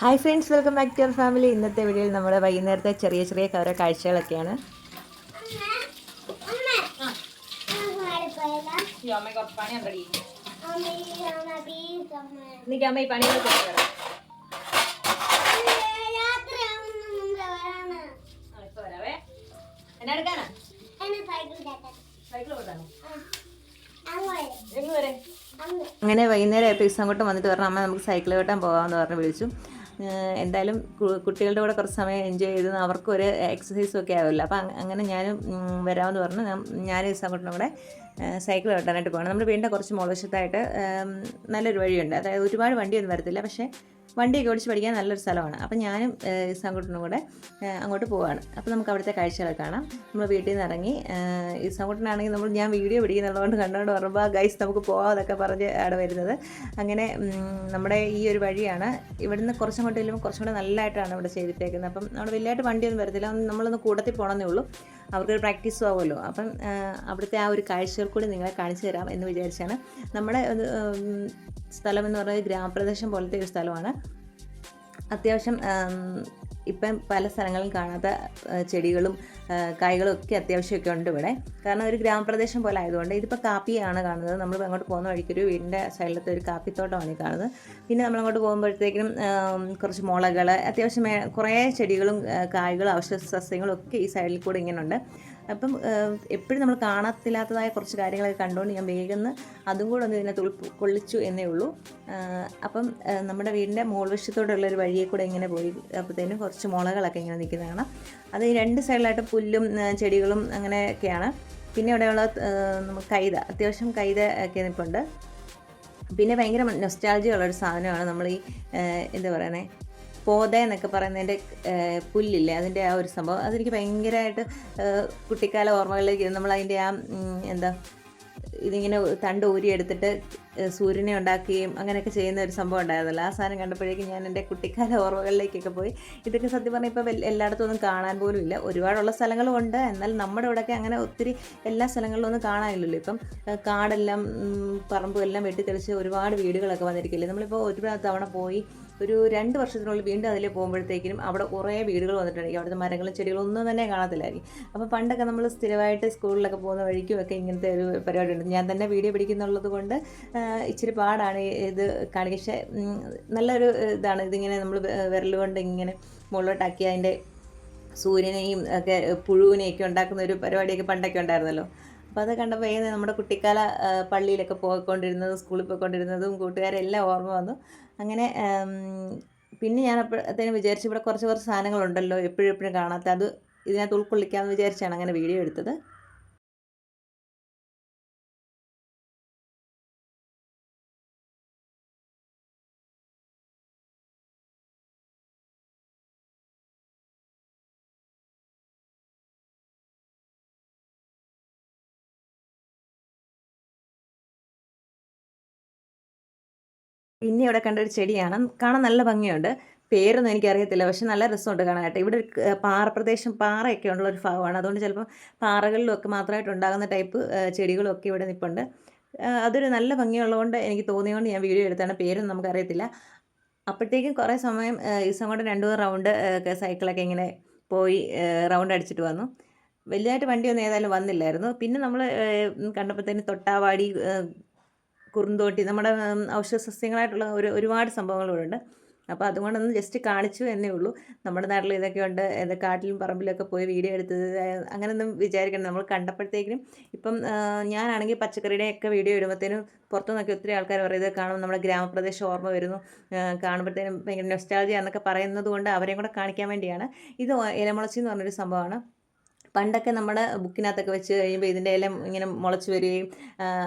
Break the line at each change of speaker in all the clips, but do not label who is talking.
Hi friends welcome back to your family ഇന്നത്തെ വീഡിയോയിൽ നമ്മൾ വൈകുന്നേരത്തെ ചെറിയ ചെറിയ ഓരോ കാഴ്ചകളൊക്കെയാണ്. അങ്ങനെ വൈകുന്നേരം ആയപ്പോൾ ഇസം അങ്ങോട്ട് വന്നിട്ട് പറഞ്ഞു അമ്മ നമുക്ക് സൈക്കിൾ ഓട്ടാൻ പോകാമെന്ന് പറഞ്ഞ് വിളിച്ചു. എന്തായാലും കുട്ടികളുടെ കൂടെ കുറച്ച് സമയം എൻജോയ് ചെയ്ത് അവർക്കൊരു എക്സസൈസും ഒക്കെ ആവുമല്ലോ അപ്പം അങ്ങനെ ഞാനും വരാമെന്ന് പറഞ്ഞു. ഞാൻ- ഞാനും ഇസം അങ്ങോട്ടും കൂടെ സൈക്കിൾ ഓട്ടാനായിട്ട് പോകണം. നമ്മൾ വീടിന്റെ കുറച്ച് മുളവശത്തായിട്ട് നല്ലൊരു വഴിയുണ്ട്. അതായത് ഒരുപാട് വണ്ടിയൊന്നും വരത്തില്ല പക്ഷേ വണ്ടിയൊക്കെ ഓടിച്ച് പഠിക്കാൻ നല്ലൊരു സ്ഥലമാണ്. അപ്പം ഞാനും ഇസാങ്കുട്ടനും കൂടെ അങ്ങോട്ട് പോവാണ്. അപ്പോൾ നമുക്ക് അവിടുത്തെ കാഴ്ചകളൊക്കെ കാണാം. നമ്മൾ വീട്ടിൽ നിന്ന് ഇറങ്ങി ഇസാങ്കുട്ടനാണെങ്കിൽ നമ്മൾ ഞാൻ വീഡിയോ പിടിക്കുന്നുള്ളതുകൊണ്ട് കണ്ടുകൊണ്ട് പറയുമ്പോൾ ഗൈസ് നമുക്ക് പോകാതൊക്കെ പറഞ്ഞ് അവിടെ വരുന്നത്. അങ്ങനെ നമ്മുടെ ഈ ഒരു വഴിയാണ്. ഇവിടുന്ന് കുറച്ചും കൂടെ ചെല്ലുമ്പോൾ കുറച്ചും കൂടെ നല്ലതായിട്ടാണ് ഇവിടെ ചെയ്തിട്ടേക്കുന്നത്. അപ്പം അവിടെ വലിയതായിട്ട് വണ്ടിയൊന്നും വരത്തില്ല. നമ്മളൊന്ന് കൂട്ടത്തിൽ പോകണമെന്നേ ഉള്ളൂ. അവർക്കൊരു പ്രാക്ടീസും ആവുമല്ലോ. അപ്പം അവിടുത്തെ ആ ഒരു കാഴ്ചകൾ കൂടി നിങ്ങളെ കാണിച്ചു തരാം എന്ന് വിചാരിച്ചാണ്. നമ്മുടെ സ്ഥലം എന്ന് പറയുന്നത് ഗ്രാമപ്രദേശം പോലത്തെ ഒരു സ്ഥലമാണ്. അത്യാവശ്യം ഇപ്പം പല സ്ഥലങ്ങളിലും കാണാത്ത ചെടികളും കായ്കളും ഒക്കെ അത്യാവശ്യമൊക്കെ ഉണ്ട് ഇവിടെ. കാരണം ഒരു ഗ്രാമപ്രദേശം പോലെ ആയതുകൊണ്ട് ഇതിപ്പോൾ കാപ്പിയാണ് കാണുന്നത്. നമ്മൾ അങ്ങോട്ട് പോകുന്ന വഴിക്കൊരു വീടിന്റെ സൈഡിലത്തെ ഒരു കാപ്പിത്തോട്ടമാണ് ഈ കാണുന്നത്. പിന്നെ നമ്മൾ അങ്ങോട്ട് പോകുമ്പോഴത്തേക്കും കുറച്ച് മുളകൾ അത്യാവശ്യം കുറേ ചെടികളും കായ്കളും ഔഷധ സസ്യങ്ങളും ഒക്കെ ഈ സൈഡിൽ കൂടെ ഇങ്ങനെ ഉണ്ട് അപ്പം എപ്പോഴും നമ്മൾ കാണത്തില്ലാത്തതായ കുറച്ച് കാര്യങ്ങളൊക്കെ കണ്ടുകൊണ്ട് ഞാൻ വേഗം അതും കൂടെ ഒന്ന് ഇതിനകത്ത് ഉൾക്കൊള്ളിച്ചു എന്നേ ഉള്ളൂ. അപ്പം നമ്മുടെ വീടിന്റെ മുകൾവശത്തോടുള്ള ഒരു വഴിയെ കൂടെ ഇങ്ങനെ പോയി അപ്പോഴത്തേനും കുറച്ച് മുളകളൊക്കെ ഇങ്ങനെ നിൽക്കുന്ന കാണാം. അത് ഈ രണ്ട് സൈഡിലായിട്ട് പുല്ലും ചെടികളും അങ്ങനെയൊക്കെയാണ്. പിന്നെ ഇവിടെയുള്ള കൈത അത്യാവശ്യം കൈത ഒക്കെ നിൽപ്പുണ്ട് പിന്നെ ഭയങ്കര നൊസ്റ്റാൾജിയുള്ള ഉള്ളൊരു സാധനമാണ് നമ്മൾ ഈ എന്താ പറയുന്നത് പോത എന്നൊക്കെ പറയുന്നതിന്റെ പുല്ലില്ലേ? അതിന്റെ ആ ഒരു സംഭവം. അതെനിക്ക് ഭയങ്കരമായിട്ട് കുട്ടിക്കാല ഓർമ്മകളിലേക്ക് നമ്മൾ അതിന്റെ ആ എന്താ ഇതിങ്ങനെ തണ്ട് ഊരി എടുത്തിട്ട് ഏഹ് സൂര്യനെ ഉണ്ടാക്കുകയും അങ്ങനെയൊക്കെ ചെയ്യുന്ന ഒരു സംഭവം ഉണ്ടായിരുന്നല്ലോ. ആ സാധനം കണ്ടപ്പോഴേക്കും ഞാൻ എന്റെ കുട്ടിക്കാല ഓർമ്മകളിലേക്കൊക്കെ പോയി. ഇതൊക്കെ സത്യം പറഞ്ഞാൽ ഇപ്പോൾ എല്ലായിടത്തും ഒന്നും കാണാൻ പോലും ഇല്ല. ഒരുപാടുള്ള സ്ഥലങ്ങളും ഉണ്ട്. എന്നാൽ നമ്മുടെ ഇവിടെയൊക്കെ അങ്ങനെ ഒത്തിരി എല്ലാ സ്ഥലങ്ങളിലും ഒന്നും കാണാനില്ലല്ലോ. ഇപ്പം കാടെല്ലാം പറമ്പുമെല്ലാം വെട്ടിത്തെളിച്ച് ഒരുപാട് വീടുകളൊക്കെ വന്നിരിക്കില്ലേ? നമ്മളിപ്പോൾ ഒരുപാട് തവണ പോയി ഒരു രണ്ട് വർഷത്തിനുള്ളിൽ വീണ്ടും അതിൽ പോകുമ്പോഴത്തേക്കിനും അവിടെ കുറേ വീടുകൾ വന്നിട്ടുണ്ടെങ്കിൽ അവിടുത്തെ മരങ്ങളും ചെടികളും ഒന്നും തന്നെ കാണത്തില്ലായിരിക്കും. അപ്പോൾ പണ്ടൊക്കെ നമ്മൾ സ്ഥിരമായിട്ട് സ്കൂളിലൊക്കെ പോകുന്ന വഴിക്കും ഒക്കെ ഇങ്ങനത്തെ ഒരു പരിപാടി ഉണ്ട്. ഞാൻ തന്നെ വീഡിയോ പിടിക്കുന്നുള്ളത് കൊണ്ട് ഇച്ചിരി പാടാണ് ഇത് കാണിക്കുക പക്ഷേ നല്ലൊരു ഇതാണ്. ഇതിങ്ങനെ നമ്മൾ വിരൽ കൊണ്ട് ഇങ്ങനെ മുകളിലോട്ടാക്കി അതിന്റെ സൂര്യനെയും ഒക്കെ പുഴുവിനെയൊക്കെ ഉണ്ടാക്കുന്ന ഒരു പരിപാടിയൊക്കെ പണ്ടൊക്കെ ഉണ്ടായിരുന്നല്ലോ. അപ്പോൾ അത് കണ്ടപ്പോൾ ഏത് നമ്മുടെ കുട്ടിക്കാല പള്ളിയിലൊക്കെ പോയിക്കൊണ്ടിരുന്നതും സ്കൂളിൽ പോയിക്കൊണ്ടിരുന്നതും കൂട്ടുകാരെല്ലാം ഓർമ്മ വന്നു. അങ്ങനെ പിന്നെ ഞാൻ അപ്പോഴത്തേനും വിചാരിച്ചു ഇവിടെ കുറച്ച് കുറച്ച് സാധനങ്ങളുണ്ടല്ലോ എപ്പോഴും എപ്പോഴും കാണാത്ത അത് ഇതിനകത്ത് ഉൾക്കൊള്ളിക്കാമെന്ന് വിചാരിച്ചാണ് അങ്ങനെ വീഡിയോ എടുത്തത്. പിന്നെ ഇവിടെ കണ്ട ഒരു ചെടിയാണ്. കാണാൻ നല്ല ഭംഗിയുണ്ട്. പേരൊന്നും എനിക്കറിയത്തില്ല. പക്ഷെ നല്ല രസമുണ്ട് കാണാനായിട്ട് ഇവിടെ പാറ പ്രദേശം പാറയൊക്കെ ഉള്ള ഒരു ഭാഗമാണ്. അതുകൊണ്ട് ചിലപ്പോൾ പാറകളിലൊക്കെ മാത്രമായിട്ട് ഉണ്ടാകുന്ന ടൈപ്പ് ചെടികളൊക്കെ ഇവിടെ നിൽപ്പുണ്ട് അതൊരു നല്ല ഭംഗിയുള്ളതുകൊണ്ട് എനിക്ക് തോന്നിയതുകൊണ്ട് ഞാൻ വീഡിയോ എടുത്താണ്. പേരൊന്നും നമുക്കറിയത്തില്ല. അപ്പോഴത്തേക്കും കുറേ സമയം ഈസം കൊണ്ട് രണ്ട് റൗണ്ട് സൈക്കിളൊക്കെ ഇങ്ങനെ പോയി റൗണ്ട് അടിച്ചിട്ട് വന്നു. വലിയതായിട്ട് വണ്ടിയൊന്നും ഏതായാലും വന്നില്ലായിരുന്നു. പിന്നെ നമ്മൾ കണ്ടപ്പോൾ തന്നെ തൊട്ടാവാടി കുറുന്തോട്ടി നമ്മുടെ ഔഷധ സസ്യങ്ങളായിട്ടുള്ള ഒരു ഒരുപാട് ഉണ്ട് അപ്പോൾ അതുകൊണ്ടൊന്ന് ജസ്റ്റ് കാണിച്ചു എന്നേ ഉള്ളൂ. നമ്മുടെ നാട്ടിൽ ഇതൊക്കെ ഉണ്ട്. കാട്ടിലും പറമ്പിലൊക്കെ പോയി വീഡിയോ എടുത്തത് അങ്ങനെയൊന്നും വിചാരിക്കണം നമ്മൾ കണ്ടപ്പോഴത്തേക്കിനും ഇപ്പം ഞാനാണെങ്കിൽ പച്ചക്കറിയുടെ ഒക്കെ വീഡിയോ ഇടുമ്പോഴത്തേനും പുറത്തുനിന്നൊക്കെ ഒത്തിരി ആൾക്കാർ പറയുന്നത് കാണുമ്പോൾ നമ്മുടെ ഗ്രാമപ്രദേശം ഓർമ്മ വരുന്നു. കാണുമ്പോഴത്തേനും ഭയങ്കര നൊസ്റ്റാൾജിയ എന്നൊക്കെ പറയുന്നത് കൊണ്ട് അവരെയും കൂടെ കാണിക്കാൻ വേണ്ടിയാണ്. ഇത് ഇലമുളച്ചി എന്ന് പറഞ്ഞൊരു സംഭവമാണ്. പണ്ടൊക്കെ നമ്മുടെ ബുക്കിനകത്തൊക്കെ വെച്ച് കഴിയുമ്പോൾ ഇതിന്റെ ഇല ഇങ്ങനെ മുളച്ച് വരികയും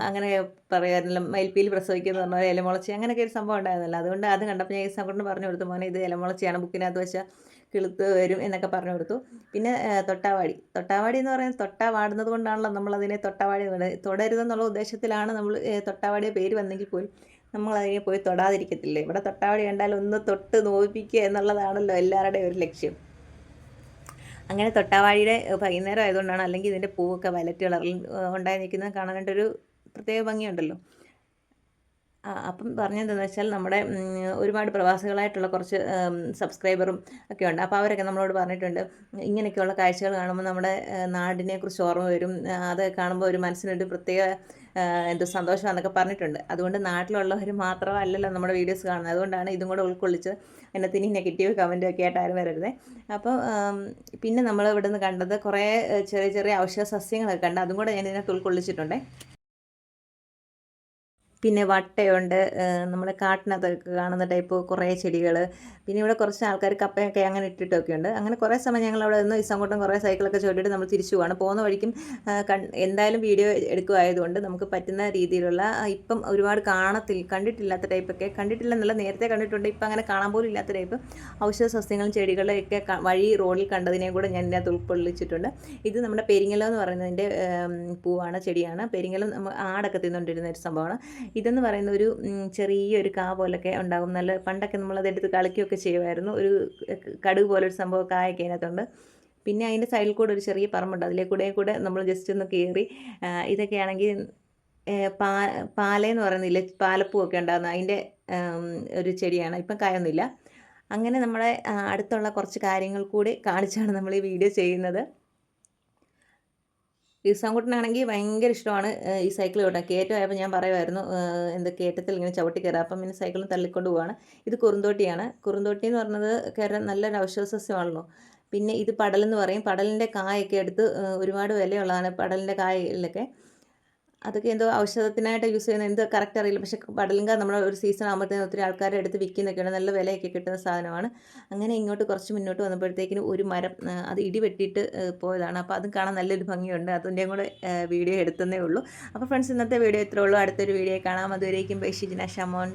അങ്ങനെ പറയാറില്ല മയിൽപ്പീൽ പ്രസവിക്കുന്ന പറഞ്ഞാൽ ഇല മുളച്ച് അങ്ങനെയൊക്കെ ഒരു സംഭവം ഉണ്ടായിരുന്നല്ലോ. അതുകൊണ്ട് അത് കണ്ടപ്പോൾ ഞാൻ ഈ സംഘടന പറഞ്ഞു കൊടുത്തു മോനെ ഇത് ഇല മുളച്ചയാണ് ബുക്കിനകത്ത് വെച്ചാൽ കിളുത്ത് വരും എന്നൊക്കെ പറഞ്ഞു കൊടുത്തു. പിന്നെ തൊട്ടാവാടി. തൊട്ടാവാടി എന്ന് പറയുന്നത് തൊട്ടാ വാടുന്നത് കൊണ്ടാണല്ലോ നമ്മളതിനെ തൊട്ടാവാടി തൊടരുതെന്നുള്ള ഉദ്ദേശത്തിലാണ് നമ്മൾ തൊട്ടാവാടിയെ പേര് വന്നെങ്കിൽ പോലും നമ്മൾ അതിനെ പോയി തൊടാതിരിക്കത്തില്ലേ? ഇവിടെ തൊട്ടാവാടി കണ്ടാൽ ഒന്ന് തൊട്ട് നോവിപ്പിക്കുക എന്നുള്ളതാണല്ലോ എല്ലാവരുടെയും ഒരു ലക്ഷ്യം. അങ്ങനെ തൊട്ടാവാഴിയുടെ വൈകുന്നേരം ആയതുകൊണ്ടാണ് അല്ലെങ്കിൽ ഇതിന്റെ പൂവൊക്കെ വയലറ്റ് കളറിൽ ഉണ്ടായി നിൽക്കുന്നത് കാണാനായിട്ടൊരു പ്രത്യേക ഭംഗിയുണ്ടല്ലോ. അപ്പം പറഞ്ഞതെന്ന് വെച്ചാൽ നമ്മുടെ ഒരുപാട് പ്രവാസികളായിട്ടുള്ള കുറച്ച് സബ്സ്ക്രൈബറും ഒക്കെ ഉണ്ട്. അപ്പോൾ അവരൊക്കെ നമ്മളോട് പറഞ്ഞിട്ടുണ്ട് ഇങ്ങനെയൊക്കെയുള്ള കാഴ്ചകൾ കാണുമ്പോൾ നമ്മുടെ നാടിനെക്കുറിച്ച് നാടിനെ കുറിച്ച് ഓർമ്മ വരും. അത് കാണുമ്പോൾ ഒരു മനസ്സിനൊരു പ്രത്യേക എന്തോ സന്തോഷമാണെന്നൊക്കെ പറഞ്ഞിട്ടുണ്ട്. അതുകൊണ്ട് നാട്ടിലുള്ളവർ മാത്രമല്ലല്ലോ നമ്മുടെ വീഡിയോസ് കാണുന്നത്. അതുകൊണ്ടാണ് ഇതും കൂടെ ഉൾക്കൊള്ളിച്ച് ഇനി നെഗറ്റീവ് കമന്റും ഒക്കെ ആയിട്ട് ആരും വരരുത്. അപ്പോൾ പിന്നെ നമ്മൾ ഇവിടെ നിന്ന് കണ്ടത് കുറേ ചെറിയ ചെറിയ ഔഷധ സസ്യങ്ങളൊക്കെ കണ്ട് അതും കൂടെ ഞാൻ ഇതിനകത്ത് ഉൾക്കൊള്ളിച്ചിട്ടുണ്ട്. പിന്നെ വട്ടയുണ്ട് നമ്മുടെ കാട്ടിനകത്തൊക്കെ കാണുന്ന ടൈപ്പ് കുറേ ചെടികൾ പിന്നെ ഇവിടെ കുറച്ച് ആൾക്കാർ കപ്പയൊക്കെ അങ്ങനെ ഇട്ടിട്ടൊക്കെ ഉണ്ട്. അങ്ങനെ കുറേ സമയം ഞങ്ങൾ അവിടെ നിന്ന് ഇസങ്ങോട്ടും കുറേ സൈക്കിളൊക്കെ ചോട്ടിയിട്ട് നമ്മൾ തിരിച്ചു പോവാണ്. പോകുന്ന വഴിക്കും എന്തായാലും വീഡിയോ എടുക്കുമായതുകൊണ്ട് നമുക്ക് പറ്റുന്ന രീതിയിലുള്ള ഇപ്പം ഒരുപാട് കാണത്തിൽ കണ്ടിട്ടില്ലാത്ത ടൈപ്പൊക്കെ കണ്ടിട്ടില്ലെന്നല്ല നേരത്തെ കണ്ടിട്ടുണ്ട് ഇപ്പം അങ്ങനെ കാണാൻ പോലും ഇല്ലാത്ത ടൈപ്പ് ഔഷധ സസ്യങ്ങളും ചെടികളൊക്കെ വഴി റോഡിൽ കണ്ടതിനെയും കൂടെ ഞാൻ ഇതിനകത്ത് ഉൾക്കൊള്ളിച്ചിട്ടുണ്ട്. ഇത് നമ്മുടെ പെരിങ്ങലം എന്ന് പറയുന്നതിന്റെ പൂവാണ് ചെടിയാണ്. പെരിങ്ങലം ആടൊക്കെ തിന്നുകൊണ്ടിരുന്ന ഒരു സംഭവമാണ്. ഇതെന്ന് പറയുന്ന ഒരു ചെറിയൊരു കാ പോലൊക്കെ ഉണ്ടാകും നല്ല പണ്ടൊക്കെ നമ്മൾ എടുത്ത് കളിക്കുകയൊക്കെ ചെയ്യുമായിരുന്നു. ഒരു കടുവ് പോലെ ഒരു സംഭവം കായൊക്കെ അതിനകത്തുണ്ട്. പിന്നെ അതിന്റെ സൈഡിൽ കൂടെ ഒരു ചെറിയ പറമ്പുണ്ട്. അതിലെ കൂടെ കൂടെ നമ്മൾ ജസ്റ്റ് ഒന്ന് കയറി ഇതൊക്കെയാണെങ്കിൽ പാ പാലയെന്ന് പറയുന്നില്ല പാലപ്പൂവൊക്കെ ഉണ്ടാകുന്ന അതിന്റെ ഒരു ചെടിയാണ്. ഇപ്പം കായൊന്നുമില്ല. അങ്ങനെ നമ്മളെ അടുത്തുള്ള കുറച്ച് കാര്യങ്ങൾ കൂടി കാണിച്ചാണ് നമ്മൾ ഈ വീഡിയോ ചെയ്യുന്നത്. ഈസാൻകുട്ടനാണെങ്കിൽ ഭയങ്കര ഇഷ്ടമാണ് ഈ സൈക്കിൾ ഓടാൻ കയറ്റമായപ്പോൾ ഞാൻ പറയുമായിരുന്നു എന്ത് കയറ്റത്തിൽ ഇങ്ങനെ ചവിട്ടി കയറാം അപ്പം പിന്നെ സൈക്കിളും തള്ളിക്കൊണ്ട് പോവാണ്. ഇത് കുറുന്തോട്ടിയാണ്. കുറുന്തോട്ടി എന്ന് പറഞ്ഞത് കയറാൻ നല്ലൊരു ഔഷധ സസ്യമാണല്ലോ. പിന്നെ ഇത് പടലെന്ന് പറയും. പടലിന്റെ കായൊക്കെ എടുത്ത് ഒരുപാട് വിലയുള്ളതാണ് പടലിന്റെ കായലൊക്കെ അതൊക്കെ എന്തോ ഔഷധത്തിനായിട്ട് യൂസ് ചെയ്യുന്ന എന്തോ കറക്റ്റ് അറിയില്ല. പക്ഷേ പടലങ്ക നമ്മൾ ഒരു സീസൺ ആകുമ്പോഴത്തേക്കും ഒത്തിരി ആൾക്കാരെ എടുത്ത് വിൽക്കുന്നൊക്കെയാണ്. നല്ല വിലയൊക്കെ കിട്ടുന്ന സാധനമാണ്. അങ്ങനെ ഇങ്ങോട്ട് കുറച്ച് മുന്നോട്ട് വന്നപ്പോഴത്തേക്കിന് ഒരു മരം അത് ഇടി വെട്ടിയിട്ട് പോയതാണ്. അപ്പോൾ അതും കാണാൻ നല്ലൊരു ഭംഗിയുണ്ട്. അതിന്റെയും കൂടെ വീഡിയോ എടുത്തതേ ഉള്ളൂ. അപ്പോൾ ഫ്രണ്ട്സ് ഇന്നത്തെ വീഡിയോ ഇത്രേ ഉള്ളൂ. അടുത്തൊരു വീഡിയോ കാണാം. അതുവരേക്കും ബൈ ഷിജിന ഷമോൻ.